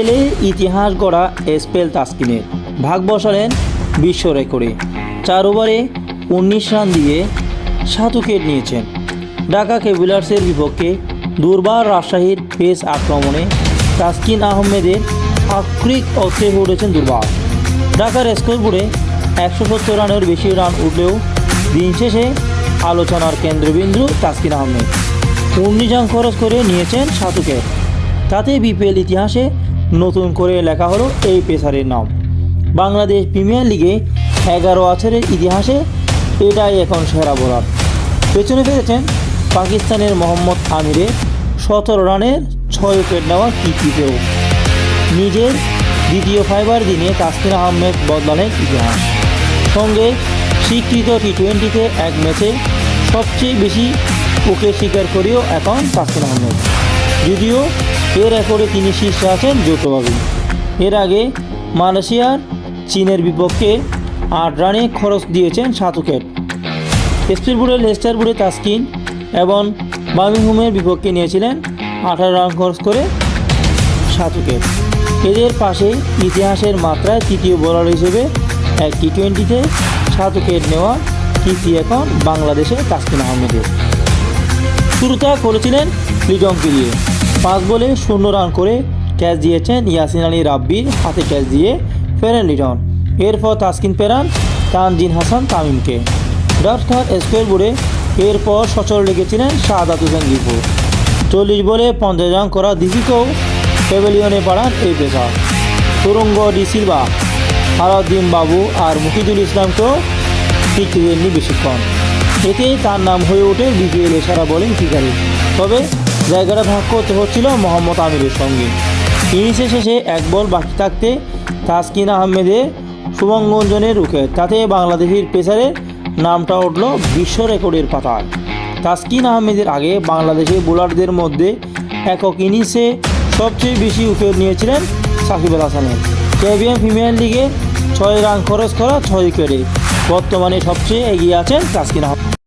এলে ইতিহাস গড়া এসপেল তাসকিনের। ভাগ বসালেন বিশ্ব রেকর্ডে। চার ওভারে উনিশ রান দিয়ে সাত উইকেট নিয়েছেন। ঢাকা ক্যাপিটালসের বিপক্ষে দুর্বার রাজশাহীর পেস আক্রমণে তাসকিন আহমেদের আক্রিক অস্ত্রে উঠেছেন দুর্বার। ঢাকার স্কোরবোর্ডে একশো সত্তর রানের বেশি রান উঠলেও দিন শেষে আলোচনার কেন্দ্রবিন্দু তাসকিন আহমেদ। উনিশ রান খরচ করে নিয়েছেন সাত উইকেট। তাতে বিপিএল ইতিহাসে নতুন করে লেখা হলো এই পেসারের নাম। বাংলাদেশ প্রিমিয়ার লিগে এগারো বছরের ইতিহাসে এটাই এখন সেরা বোলার। পেছনে ফেলেছেন পাকিস্তানের মোহাম্মদ আমিরের সতেরো রানের ছয় উইকেট নেওয়া কীর্তিতেও। নিজের দ্বিতীয় ফাইবার দিনে তাসকিন আহমেদ বদলালেন ইতিহাস। সঙ্গে স্বীকৃত টি টোয়েন্টিতে এক ম্যাচে সবচেয়ে বেশি ওকে স্বীকার করেও এখন তাসকিন আহমেদ। যদিও এর রেকর্ডে তিনি শীর্ষে আছেন যৌথভাবে এর আগে মালয়েশিয়ার চীনের বিপক্ষে আট রানে খরচ দিয়েছেন সাত উইকেট স্পিডবোর্ডে লেস্টার বোর্ডে তাসকিন এবং বার্মিংহামের বিপক্ষে নিয়েছিলেন আঠারো রান খরচ করে সাত উইকেট এদের পাশে ইতিহাসের মাত্রায় তৃতীয় বোলার হিসেবে এক টি টোয়েন্টিতে সাত উইকেট নেওয়া কীর্তি এখন বাংলাদেশে তাসকিন আহমেদের। শুরুটা করেছিলেন লিটনকে দিয়ে পাঁচ বলে শূন্য রান করে ক্যাচ দিয়েছেন ইয়াসিন আলী রাব্বির হাতে ক্যাচ দিয়ে ফেরেন লিটন। এরপর তাসকিন পেরান, তানজিন হাসান, তামিমকে। ডাক্তার স্কোয়ার বোর্ডে এরপর সচল রেখেছিলেন শাহাদাত হোসেন দীপু চল্লিশ বলে পঞ্চাশ রান করা দীপিকেও প্যাভিলিয়নে পাড়ান এই পেশার তুরঙ্গ ডি সিলভা আলাউদ্দিন বাবু আর মুফিদুল ইসলামকেও দেননি বেশিক্ষণ। এতে তার নাম হয়ে ওঠে বিপিএল এছাড়া বলেন শিকারী তবে জায়গাটা ভাগ করতে হচ্ছিল মোহাম্মদ আমিরের সঙ্গে। ইনিংসের শেষে এক বল বাকি থাকতে তাসকিন আহমেদের শুভঙ্গঞ্জনের রুখে। তাতে বাংলাদেশের পেসারের নামটা উঠল বিশ্ব রেকর্ডের পাতায়। তাসকিন আহমেদের আগে বাংলাদেশের বোলারদের মধ্যে একক ইনিংসে সবচেয়ে বেশি উইকেট নিয়েছিলেন সাকিব আল হাসানের। ক্যারিবিয়ান প্রিমিয়ার লিগে ছয় রান খরচ করা ছয় উইকেটে বর্তমানে সবচেয়ে এগিয়ে আছেন তাসকিন আহমেদ।